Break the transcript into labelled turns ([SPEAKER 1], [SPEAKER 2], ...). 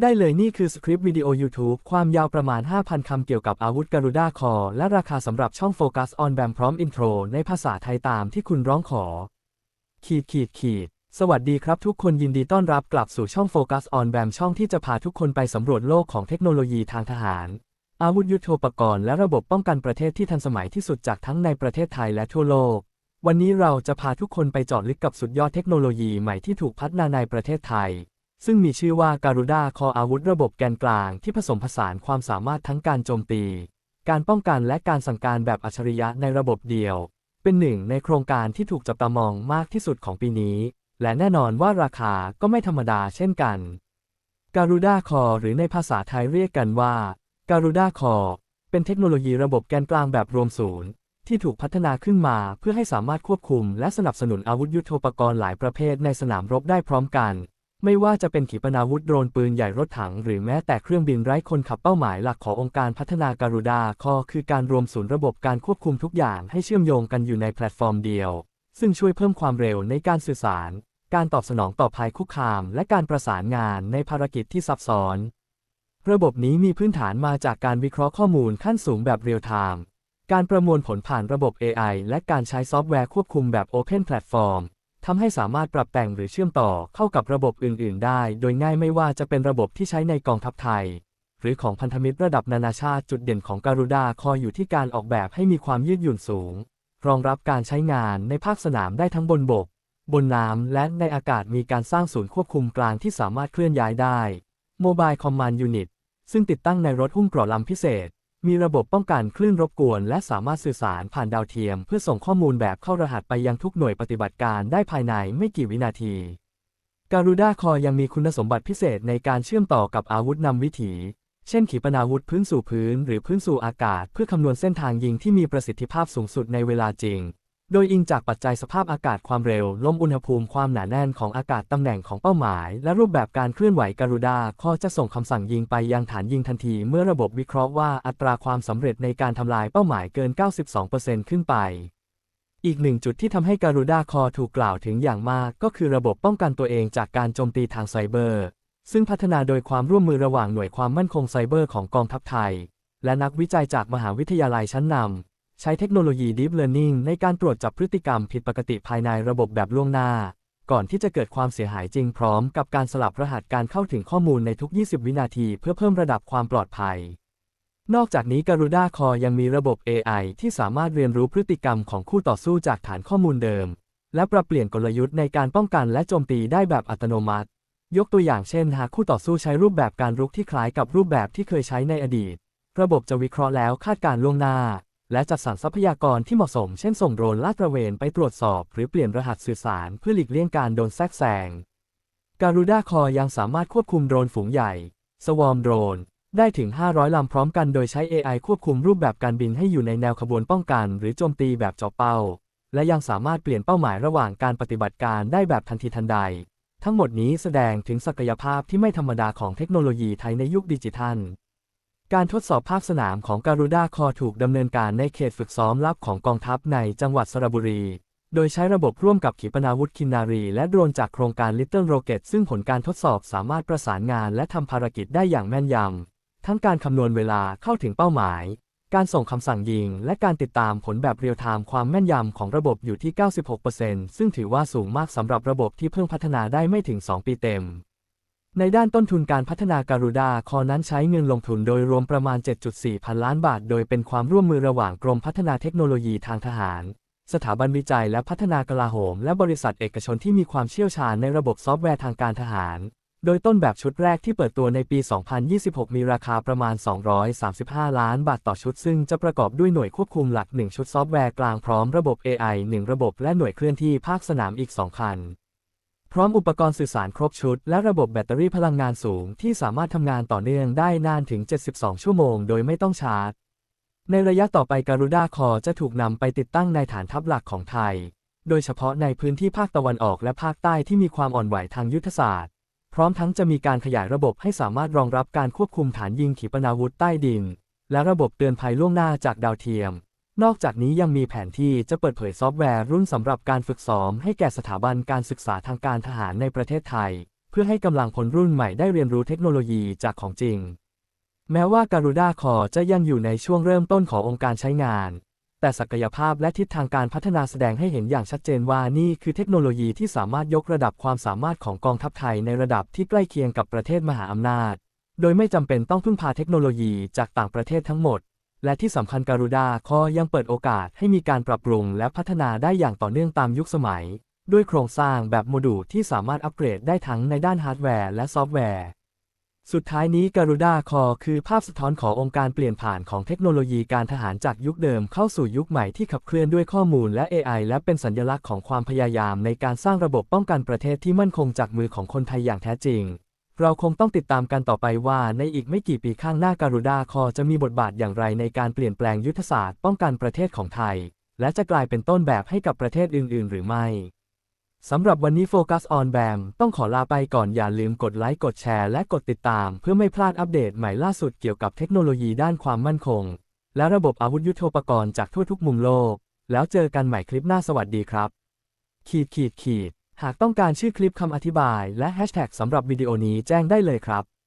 [SPEAKER 1] ได้เลยนี่คือสคริปต์วิดีโอ YouTube ความยาวประมาณ 5,000 คำเกี่ยวกับอาวุธการูด้าคอและราคาสำหรับช่อง Focus on BAM พร้อมอินโทรในภาษาไทยตามที่คุณร้องขอ ขีดขีดขีด สวัสดีครับทุกคนยินดีต้อนรับกลับสู่ช่อง Focus on BAM ช่องที่จะพาทุกคนไปสำรวจโลกของเทคโนโลยีทางทหาร อาวุธยุทโธปกรณ์และระบบป้องกันประเทศที่ทันสมัยที่สุดจากทั้งในประเทศไทยและทั่วโลก วันนี้เราจะพาทุกคนไปเจาะลึกกับสุดยอดเทคโนโลยีใหม่ที่ถูกพัฒนาในประเทศไทย ซึ่งมีชื่อว่าการุด้าคออาวุธระบบแกนกลางที่ผสมผสานความสามารถทั้งการโจมตี การป้องกันและการสั่งการแบบอัจฉริยะในระบบเดียว เป็นหนึ่งในโครงการที่ถูกจับตามองมากที่สุดของปีนี้ และแน่นอนว่าราคาก็ไม่ธรรมดาเช่นกันการุด้าคอหรือในภาษาไทยเรียกกันว่าการุด้าคอเป็นเทคโนโลยีระบบแกนกลางแบบรวมศูนย์ ที่ถูกพัฒนาขึ้นมาเพื่อให้สามารถควบคุมและสนับสนุนอาวุธยุทโธปกรณ์หลายประเภทในสนามรบได้พร้อมกัน ไม่ว่าจะเป็นขีปนาวุธโดรนปืนใหญ่รถถัง หรือแม้แต่เครื่องบินไร้คนขับเป้าหมายหลักขององค์การพัฒนาการุดาคอคือการรวมศูนย์ระบบการควบคุมทุกอย่างให้เชื่อมโยงกันอยู่ในแพลตฟอร์มเดียว ซึ่งช่วยเพิ่มความเร็วในการสื่อสาร การตอบสนองต่อภัยคุกคาม และการประสานงานในภารกิจที่ซับซ้อน ระบบนี้มีพื้นฐานมาจากการวิเคราะห์ข้อมูลขั้นสูงแบบเรียลไทม์การประมวลผลผ่านระบบ AI และการใช้ซอฟต์แวร์ควบคุมแบบ Open Platform ทำให้สามารถปรับแต่งหรือเชื่อมต่อเข้ากับระบบอื่น ๆ ได้ โดยง่ายไม่ว่าจะเป็นระบบที่ใช้ในกองทัพไทย หรือของพันธมิตรระดับนานาชาติจุดเด่นของการุด้าคอยอยู่ที่การออกแบบให้มีความยืดหยุ่นสูง รองรับการใช้งานในภาคสนามได้ทั้งบนบก บนน้ำและในอากาศมีการสร้างศูนย์ควบคุมกลางที่สามารถเคลื่อนย้ายได้ Mobile Command Unit ซึ่งติดตั้งในรถหุ้มเกราะลำพิเศษ มีระบบป้องกันคลื่นรบกวน และสามารถสื่อสารผ่านดาวเทียม เพื่อส่งข้อมูลแบบเข้ารหัสไปยังทุกหน่วยปฏิบัติการได้ภายในไม่กี่วินาทีการูด้าคอยังมีคุณสมบัติพิเศษในการเชื่อมต่อกับอาวุธนำวิถี เช่นขีปนาวุธพื้นสู่พื้น หรือพื้นสู่อากาศ เพื่อคำนวณเส้นทางยิงที่มีประสิทธิภาพสูงสุดในเวลาจริง โดยอิงจากปัจจัยสภาพอากาศความเร็ว ลมอุณหภูมิความหนาแน่นของอากาศตำแหน่งของเป้าหมาย และรูปแบบการเคลื่อนไหวการุด้าคอจะส่งคำสั่งยิงไปยังฐานยิงทันทีเมื่อระบบวิเคราะห์ว่าอัตราความสำเร็จในการทำลายเป้าหมายเกิน 92%ขึ้นไป อีกหนึ่งจุดที่ทำให้การุดาคอถูกกล่าวถึงอย่างมาก ก็คือระบบป้องกันตัวเองจากการโจมตีทางไซเบอร์ ซึ่งพัฒนาโดยความร่วมมือระหว่างหน่วยความมั่นคงไซเบอร์ของกองทัพไทย และนักวิจัยจากมหาวิทยาลัยชั้นนำ ใช้เทคโนโลยี Deep Learning ในการตรวจจับพฤติกรรมผิดปกติภายในระบบแบบล่วงหน้า ก่อนที่จะเกิดความเสียหายจริงพร้อมกับการสลับรหัสการเข้าถึงข้อมูลในทุก 20 วินาทีเพื่อเพิ่มระดับความปลอดภัย นอกจากนี้การุด้าคอยังมีระบบ AI ที่สามารถเรียนรู้พฤติกรรมของคู่ต่อสู้จากฐานข้อมูลเดิม และปรับเปลี่ยนกลยุทธ์ในการป้องกันและโจมตีได้แบบอัตโนมัติ ยกตัวอย่างเช่น หากคู่ต่อสู้ใช้รูปแบบการรุกที่คล้ายกับรูปแบบที่เคยใช้ในอดีต ระบบจะวิเคราะห์แล้วคาดการล่วงหน้า และจัดสรรทรัพยากรที่เหมาะสมเช่นส่งโดรนลาดตระเวนไปตรวจสอบ หรือเปลี่ยนรหัสสื่อสารเพื่อหลีกเลี่ยงการโดนแทรกแซงการูด้าคอยังสามารถควบคุมโดรนฝูงใหญ่สวอมโดรนได้ถึง 500 ลำพร้อมกันโดยใช้ AI ควบคุมรูปแบบการบินให้อยู่ในแนวขบวนป้องกัน หรือโจมตีแบบเจาะเป้า และยังสามารถเปลี่ยนเป้าหมายระหว่างการปฏิบัติการได้แบบทันทีทันใด ทั้งหมดนี้แสดงถึงศักยภาพที่ไม่ธรรมดาของเทคโนโลยีไทยในยุคดิจิทัล การทดสอบภาคสนามของการุด้าคอถูกดำเนินการในเขตฝึกซ้อมลับของกองทัพในจังหวัดสระบุรี โดยใช้ระบบร่วมกับขีปนาวุธคินนารี และโดรนจากโครงการ Little Rocket ซึ่งผลการทดสอบสามารถประสานงานและทำภารกิจได้อย่างแม่นยำ ทั้งการคำนวณเวลาเข้าถึงเป้าหมาย การส่งคำสั่งยิง และการติดตามผลแบบเรียลไทม์ความแม่นยำของระบบอยู่ที่ 96%ซึ่งถือว่าสูงมากสำหรับระบบที่เพิ่งพัฒนาได้ไม่ถึง 2 ปีเต็ม ในด้านต้นทุนการพัฒนาการุดาคอนั้นใช้เงินลงทุนโดยรวมประมาณ 7.4 พันล้านบาท โดยเป็นความร่วมมือระหว่างกรมพัฒนาเทคโนโลยีทางทหาร สถาบันวิจัยและพัฒนากลาโหม และบริษัทเอกชนที่มีความเชี่ยวชาญในระบบซอฟต์แวร์ทางการทหาร โดยต้นแบบชุดแรกที่เปิดตัวในปี 2026 มีราคาประมาณ 235 ล้านบาทต่อชุด ซึ่งจะประกอบด้วยหน่วยควบคุมหลัก 1 ชุดซอฟต์แวร์กลางพร้อมระบบ AI 1 ระบบและหน่วยเคลื่อนที่ภาคสนามอีก 2 คัน พร้อมอุปกรณ์สื่อสารครบชุด และระบบแบตเตอรี่พลังงานสูงที่สามารถทำงานต่อเนื่องได้นานถึง 72 ชั่วโมงโดยไม่ต้องชาร์จ ในระยะต่อไปการุด้าคอจะถูกนำไปติดตั้งในฐานทัพหลักของไทย โดยเฉพาะในพื้นที่ภาคตะวันออกและภาคใต้ที่มีความอ่อนไหวทางยุทธศาสตร์ พร้อมทั้งจะมีการขยายระบบให้สามารถรองรับการควบคุมฐานยิงขีปนาวุธใต้ดิน และระบบเตือนภัยล่วงหน้าจากดาวเทียม นอกจากนี้ยังมีแผนที่จะเปิดเผยซอฟต์แวร์รุ่นสำหรับการฝึกซ้อมให้แก่สถาบันการศึกษาทางการทหารในประเทศไทย เพื่อให้กำลังพลรุ่นใหม่ได้เรียนรู้เทคโนโลยีจากของจริง แม้ว่าการูด้าคอจะยังอยู่ในช่วงเริ่มต้นขององค์การใช้งาน แต่ศักยภาพและทิศทางการพัฒนาแสดงให้เห็นอย่างชัดเจนว่านี่คือเทคโนโลยีที่สามารถยกระดับความสามารถของกองทัพไทยในระดับที่ใกล้เคียงกับประเทศมหาอำนาจ โดยไม่จำเป็นต้องพึ่งพาเทคโนโลยีจากต่างประเทศทั้งหมด และที่สำคัญการูด้าคอยังเปิดโอกาสให้มีการปรับปรุงและพัฒนาได้อย่างต่อเนื่องตามยุคสมัย ด้วยโครงสร้างแบบโมดูลที่สามารถอัปเกรดได้ทั้งในด้านฮาร์ดแวร์และซอฟต์แวร์ สุดท้ายนี้การูด้าคอคือภาพสะท้อนขององค์การเปลี่ยนผ่านของเทคโนโลยีการทหารจากยุคเดิมเข้าสู่ยุคใหม่ที่ขับเคลื่อนด้วยข้อมูลและ AI และเป็นสัญลักษณ์ของความพยายามในการสร้างระบบป้องกันประเทศที่มั่นคงจากมือของคนไทยอย่างแท้จริง เราคงต้องติดตามกันต่อไปว่าในอีกไม่กี่ปีข้างหน้าการูดาคอจะมีบทบาทอย่างไรในการเปลี่ยนแปลงยุทธศาสตร์ป้องกันประเทศของไทย และจะกลายเป็นต้นแบบให้กับประเทศอื่น ๆ หรือไม่ สำหรับวันนี้โฟกัสออนแบมต้องขอลาไปก่อนอย่าลืมกดไลค์กดแชร์และกดติดตาม เพื่อไม่พลาดอัปเดตใหม่ล่าสุดเกี่ยวกับเทคโนโลยีด้านความมั่นคง และระบบอาวุธยุทโธปกรณ์จากทั่วทุกมุมโลก แล้วเจอกันใหม่คลิปหน้าสวัสดีครับ ขีดขีดขีด หากต้องการชื่อคลิปคำอธิบายและแฮชแท็กสำหรับวิดีโอนี้แจ้งได้เลยครับ